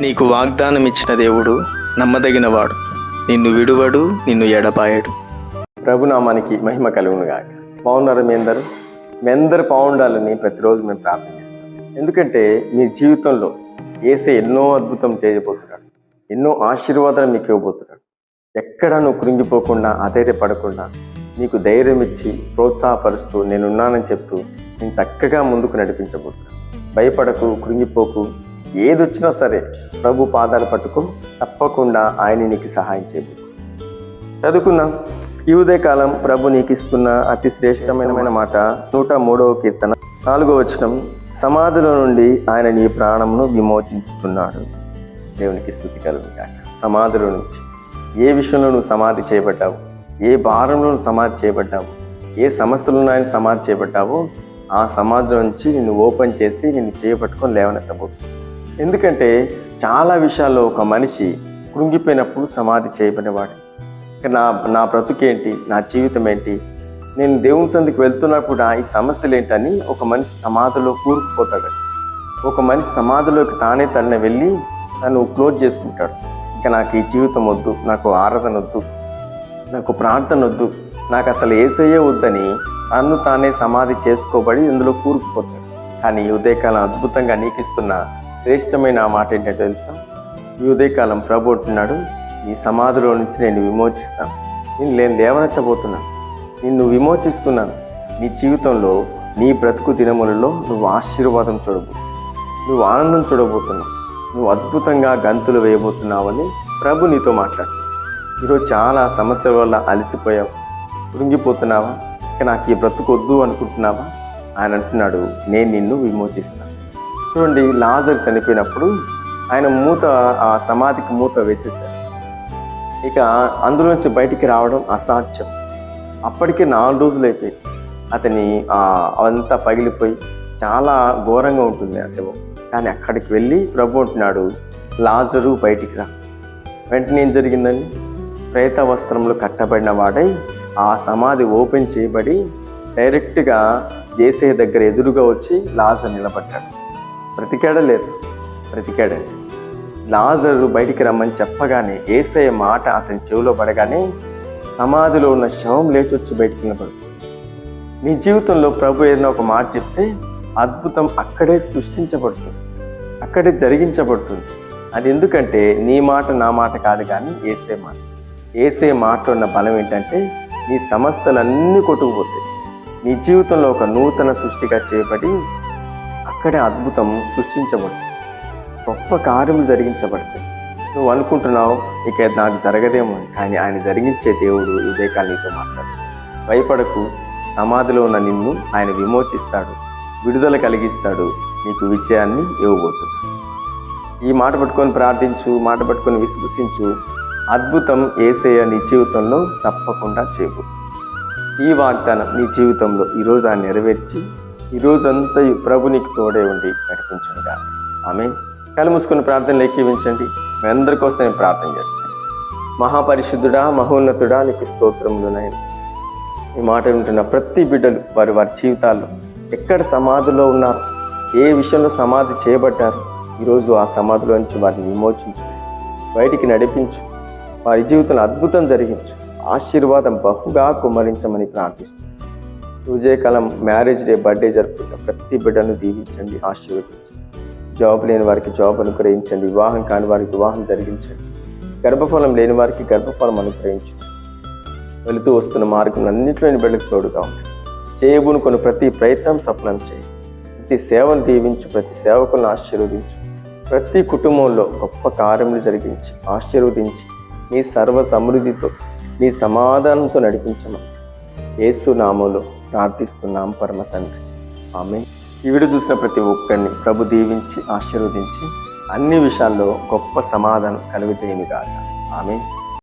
నీకు వాగ్దానం ఇచ్చిన దేవుడు నమ్మదగినవాడు. నిన్ను విడువడు నిన్ను ఎడపాయడు ప్రభునామానికి మహిమ కలుగునుగాక బాగున్నారు మీ అందరూ? మీ అందరు బాగుండాలని ప్రతిరోజు మేము ప్రార్థన చేస్తాం. ఎందుకంటే మీ జీవితంలో ఏసే ఎన్నో అద్భుతం చేయబోతున్నాడు. ఎన్నో ఆశీర్వాదాలు మీకు ఇవ్వబోతున్నాడు. ఎక్కడ నువ్వు కృంగిపోకుండా అధైర్యపడకుండా నీకు ధైర్యం ఇచ్చి ప్రోత్సాహపరుస్తూ నేనున్నానని చెప్తూ నేను చక్కగా ముందుకు నడిపించబోతున్నాను. భయపడకు కృంగిపోకు ఏది వచ్చినా సరే ప్రభు పాదాలు పట్టుకో తప్పకుండా ఆయన నీకు సహాయం చేయదు చదువుకుందాం. ఈ ఉదయకాలం ప్రభు నీకు ఇస్తున్న అతి శ్రేష్టమైన మాట నూట మూడవ కీర్తన నాలుగో వచనం. సమాధుల నుండి ఆయన నీ ప్రాణమును విమోచించుచున్నాడు. దేవునికి స్థుతి కలుగు సమాధుల నుంచి ఏ విషయంలో నువ్వు సమాధి చేయబడ్డావు? ఏ భారంలో నువ్వు సమాధి చేయబడ్డావు? ఏ సమస్యలను ఆయన సమాధి చేయబడ్డావో ఆ సమాధుల నుంచి నిన్ను ఓపెన్ చేసి నిన్ను చేపట్టుకొని లేవనెత్తబోతుంది ఎందుకంటే చాలా విషయాల్లో ఒక మనిషి కృంగిపోయినప్పుడు సమాధి చేయబడినవాడు. నా నా బ్రతుకేంటి? నా జీవితం ఏంటి? నేను దేవుని సందికి వెళ్తున్నప్పుడు ఈ సమస్యలు ఏంటని ఒక మనిషి సమాధిలో కూరుకుపోతాడు. ఒక మనిషి సమాధిలోకి తానే తన వెళ్ళి తను క్లోజ్ చేసుకుంటాడు. ఇక నాకు ఈ జీవితం వద్దు నాకు ఆరాధన వద్దు నాకు ప్రార్థన వద్దు నాకు అసలు ఏసయ్యే వద్దని తన్ను తానే సమాధి చేసుకోబడి ఇందులో కూరుకుపోతాడు. కానీ ఉదయకాలం అద్భుతంగా నీకిస్తున్న శ్రేష్టమైన ఆ మాట ఏంటంటే తెలుసా? ఈ ఉదయకాలం ప్రభు అంటున్నాడు ఈ సమాధిలో నుంచి నేను విమోచిస్తాను. నేను నేను లేవనెత్తబోతున్నాను నిన్ను విమోచిస్తున్నాను. నీ జీవితంలో నీ బ్రతుకు దినములలో నువ్వు ఆశీర్వాదం చూడబో నువ్వు ఆనందం చూడబోతున్నావు. నువ్వు అద్భుతంగా గంతులు వేయబోతున్నావని ప్రభు నీతో మాట్లాడు ఈరోజు చాలా సమస్యల వల్ల అలసిపోయావు. కృంగిపోతున్నావా? ఇక నాకు ఈ బ్రతుకు వద్దు అనుకుంటున్నావా? ఆయన అంటున్నాడు నేను నిన్ను విమోచిస్తాను. చూడండి లాజర్ చనిపోయినప్పుడు ఆయన మూత ఆ సమాధికి మూత వేసేశారు. ఇక అందులోంచి బయటికి రావడం అసాధ్యం. అప్పటికే నాలుగు రోజులు అయిపోయింది అతని ఆ అవంతా పగిలిపోయి చాలా ఘోరంగా ఉంటుంది ఆ శవం. కానీ అక్కడికి వెళ్ళి ప్రభు అంటున్నాడు లాజరు బయటికి రా. వెంటనే ఏం జరిగిందని ప్రేత వస్త్రంలో కట్టబడిన వాడై ఆ సమాధి ఓపెన్ చేయబడి డైరెక్ట్గా జేసే దగ్గర ఎదురుగా వచ్చి లాజర్ నిలబడ్డాడు. బ్రతికాడ లేదు. బ్రతికాడండి లాజరు బయటికి రమ్మని చెప్పగానే ఏసయ మాట అతని చెవిలో పడగానే సమాధిలో ఉన్న శవం లేచొచ్చి బయటికి నిలబడు. నీ జీవితంలో ప్రభు ఏదైనా ఒక మాట చెప్తే అద్భుతం అక్కడే సృష్టించబడుతుంది. అక్కడే జరిగించబడుతుంది. అది ఎందుకంటే నీ మాట నా మాట కాదు కానీ ఏసే మాట. ఏసే మాట ఉన్న బలం ఏంటంటే నీ సమస్యలన్నీ కొట్టుకుపోతాయి. నీ జీవితంలో ఒక నూతన సృష్టిగా చేయబడి అక్కడే అద్భుతం సృష్టించబడుతుంది. గొప్ప కార్యములు జరిగించబడతాయి. నువ్వు అనుకుంటున్నావు ఇక నాకు జరగదేమో అని. కానీ ఆయన జరిగించే దేవుడు ఉదయకాల నీతో మాట్లాడు భయపడకు సమాధిలో ఉన్న నిన్ను ఆయన విమోచిస్తాడు. విడుదల కలిగిస్తాడు. నీకు విజయాన్ని ఇవ్వబోతుంది ఈ మాట పట్టుకొని ప్రార్థించు మాట పట్టుకొని విశ్వసించు. అద్భుతం ఏసయ్య నీ జీవితంలో తప్పకుండా చేయబోతుంది. ఈ వాగ్దానం నీ జీవితంలో ఈరోజు ఆయన నెరవేర్చి ఈ రోజంతా ప్రభు నీకు తోడే ఉండి నడిపించుగా ఆమె కళ్ళు మూసుకున్న ప్రార్థనలు ఎక్కివించండి మీ అందరి కోసం నేను ప్రార్థన చేస్తాను. మహాపరిశుద్ధుడా మహోన్నతుడా నీకు స్తోత్రములున్నాయి ఈ మాట వింటున్న ప్రతి బిడ్డలు వారి వారి జీవితాల్లో ఎక్కడ సమాధిలో ఉన్నారు? ఏ విషయంలో సమాధి చేయబడ్డారు? ఈరోజు ఆ సమాధిలో నుంచి వారిని విమోచించు. బయటికి నడిపించు. వారి జీవితంలో అద్భుతం జరిగించు. ఆశీర్వాదం బహుగా కుమ్మరించమని ప్రార్థిస్తుంది విజయకాలం మ్యారేజ్ డే బర్త్డే జరుపుకున్న ప్రతి బిడ్డను దీవించండి ఆశీర్వదించండి. జాబ్ లేని వారికి జాబ్ అనుగ్రహించండి వివాహం కాని వారికి వివాహం జరిగించండి. గర్భఫలం లేని వారికి గర్భఫలం అనుగ్రహించండి. వెళుతూ వస్తున్న మార్గం అన్నింటిలోని బిడ్డకు తోడుగా ఉంటాయి చేయబూనుకొని ప్రతి ప్రయత్నం సఫలం చేయి ప్రతి సేవను దీవించు ప్రతి సేవకులను ఆశీర్వదించు ప్రతి కుటుంబంలో గొప్ప కార్యములు జరిగించి ఆశీర్వదించి నీ సర్వ సమృద్ధితో నీ సమాధానంతో నడిపించమని ఏసు నామంలో ప్రార్థిస్తున్నాం పరమ తండ్రి. ఆమె ఈ వీడియో చూసిన ప్రతి ఒక్కరిని ప్రభు దీవించి ఆశీర్వదించి అన్ని విషయాల్లో గొప్ప సమాధానం కలుగుచేయను కాక ఆమె